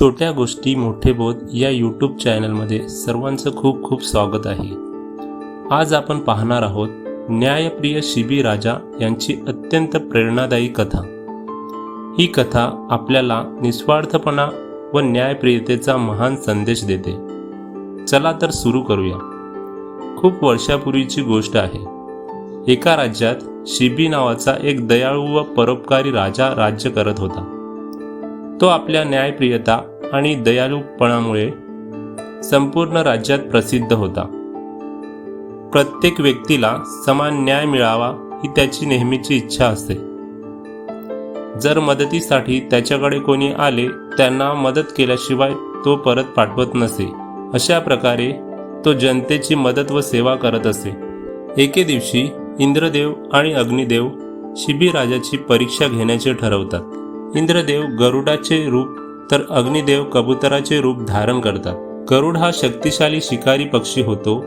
छोट्या गोष्टी मोठे बोध या यूट्यूब चॅनलमध्ये सर्वांचं खूप खूप स्वागत आहे. आज आपण पाहणार आहोत न्यायप्रिय शिबी राजा यांची अत्यंत प्रेरणादायी कथा. ही कथा आपल्याला निस्वार्थपणा व न्यायप्रियतेचा महान संदेश देते. चला तर सुरू करूया. खूप वर्षापूर्वीची गोष्ट आहे. एका राज्यात शिबी नावाचा एक दयाळू व परोपकारी राजा राज्य करत होता. तो आपल्या न्यायप्रियता आणि दयाळूपणामुळे संपूर्ण राज्यात प्रसिद्ध होता. प्रत्येक व्यक्तीला समान न्याय मिळावा ही त्याची नेहमीची इच्छा असते. जर मदतीसाठी त्याच्याकडे कोणी आले त्यांना मदत केल्याशिवाय तो परत पाठवत नसे. अशा प्रकारे तो जनतेची मदत व सेवा करत असे. एके दिवशी इंद्रदेव आणि अग्निदेव शिबीराजाची परीक्षा घेण्याचे ठरवतात. इंद्रदेव गरुडाचे रूप तर अग्निदेव कबुतराचे रूप धारण करतात. गरुड हा शक्तिशाली शिकारी पक्षी होतो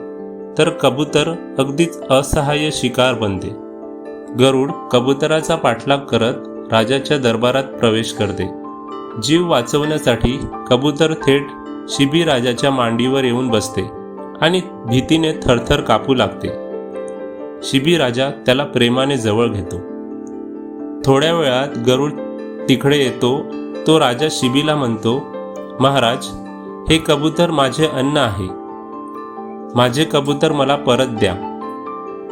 तर कबूतर अगदीच असहाय्य शिकार बनते. गरुड कबुतराचा पाठलाग करत राजाच्या दरबारात प्रवेश करते. जीव वाचवण्यासाठी कबूतर थेट शिबी राजाच्या मांडीवर येऊन बसते आणि भीतीने थरथर कापू लागते. शिबी राजा त्याला प्रेमाने जवळ घेतो. थोड्या वेळात गरुड तिकडे येतो तो राजा शिबीला म्हणतो महाराज हे कबूतर माझे अन्न आहे. माझे कबूतर मला परत द्या.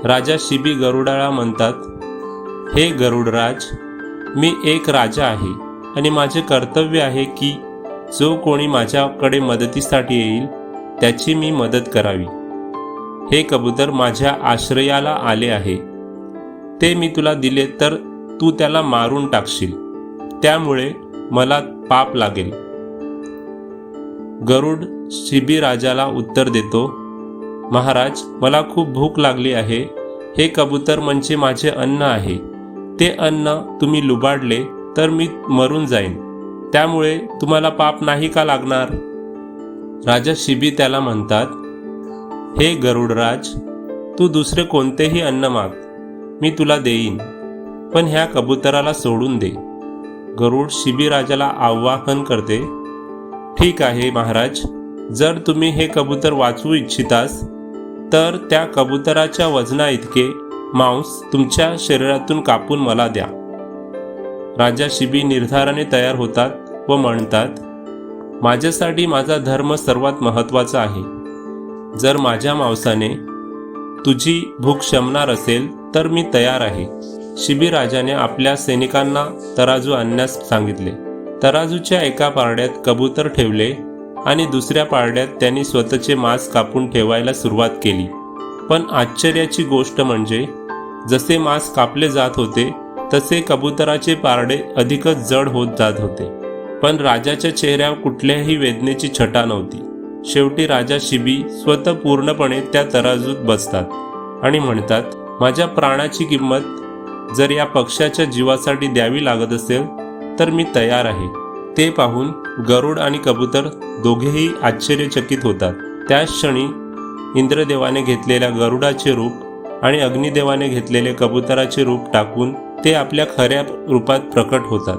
राजा शिबी गरुडाला म्हणतात हे गरुडराज मी एक राजा आहे आणि माझे कर्तव्य आहे की जो कोणी माझ्याकडे मदतीसाठी येईल त्याची मी मदत करावी. हे कबूतर माझ्या आश्रयाला आले आहे. ते मी तुला दिले तर तू त्याला मारून टाकशील. त्यामुळे मला पाप लागेल. गरुड शिबी राजाला उत्तर देतो महाराज मला खूप भूक लागली आहे. हे कबूतर म्हणजे माझे अन्न आहे. ते अन्न तुम्ही लुबाडले तर मी मरून जाईन. त्यामुळे तुम्हाला पाप नाही का लागणार? राजा शिबी त्याला म्हणतात हे गरुडराज तू दुसरे कोणतेही अन्न माग. मी तुला देईन पण ह्या कबुतराला सोडून दे. गरुड शिबीराजाला आवाहन करते. ठीक आहे महाराज. जर तुम्ही हे कबूतर वाचवू इच्छितास तर त्या कबुतराच्या वजना इतके मांस तुमच्या शरीरातून कापून मला द्या. राजा शिबी निर्धाराने तयार होतात व म्हणतात माझ्यासाठी माझा धर्म सर्वात महत्त्वाचा आहे. जर माझ्या मांसाने तुझी भूक शमणार असेल तर मी तयार आहे. शिबी राजाने आपल्या सैनिकांना तराजू आणण्यास सांगितले. तराजूच्या एका पारड्यात कबूतर ठेवले आणि दुसऱ्या पारड्यात त्यांनी स्वतःचे मांस कापून ठेवायला सुरुवात केली. पण आश्चर्याची गोष्ट म्हणजे जसे मांस कापले जात होते तसे कबुतराचे पारडे अधिकच जड होत जात होते. पण राजाच्या चेहऱ्यावर कुठल्याही वेदनेची छटा नव्हती. शेवटी राजा शिबी स्वतः पूर्णपणे त्या तराजूत बसतात आणि म्हणतात माझ्या प्राणाची किंमत जर या पक्षाच्या जीवासाठी द्यावी लागत असेल तर मी तयार आहे. ते पाहून गरुड आणि कबूतर दोघेही आश्चर्यचकित होतात. त्याच क्षणी इंद्रदेवाने घेतलेल्या गरुडाचे रूप आणि अग्निदेवाने घेतलेले कबुतराचे रूप टाकून ते आपल्या खऱ्या रूपात प्रकट होतात.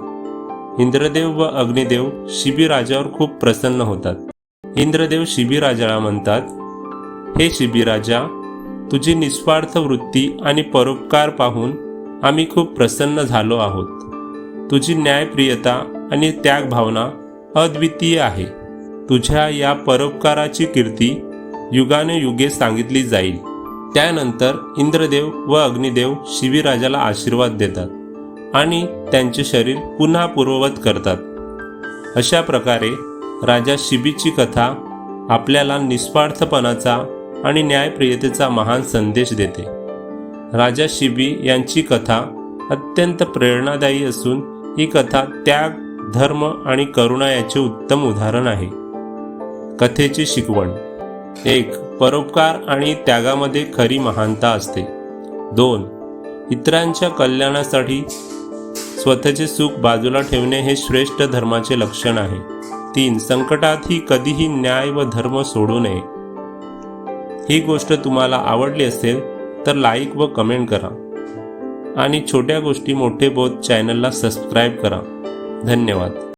इंद्रदेव व अग्निदेव शिबीराजावर खूप प्रसन्न होतात. इंद्रदेव शिबीराजाला म्हणतात हे शिबी राजा तुझी निस्वार्थ वृत्ती आणि परोपकार पाहून आम्ही खूप प्रसन्न झालो आहोत. तुझी न्यायप्रियता आणि त्याग भावना अद्वितीय आहे. तुझ्या या परोपकाराची कीर्ती युगाने युगे सांगितली जाईल. त्यानंतर इंद्रदेव व अग्निदेव शिवीराजाला आशीर्वाद देतात आणि त्यांचे शरीर पुन्हा पूर्ववत करतात. अशा प्रकारे राजा शिबीची कथा आपल्याला निस्वार्थपणाचा आणि न्यायप्रियतेचा महान संदेश देते. राजा शिबी यांची कथा अत्यंत प्रेरणादायी असून ही कथा त्याग धर्म आणि करुणा याचे उत्तम उदाहरण आहे. कथेची शिकवण. एक परोपकार आणि त्यागामध्ये खरी महानता असते. दोन इतरांच्या कल्याणासाठी स्वतःचे सुख बाजूला ठेवणे हे श्रेष्ठ धर्माचे लक्षण आहे. तीन संकटातही कधीही न्याय व धर्म सोडू नये. ही गोष्ट तुम्हाला आवडली असेल तर लाईक व कमेंट करा. आणि छोट्या गोष्टी मोठे बोध चॅनलला सबस्क्राईब करा. धन्यवाद.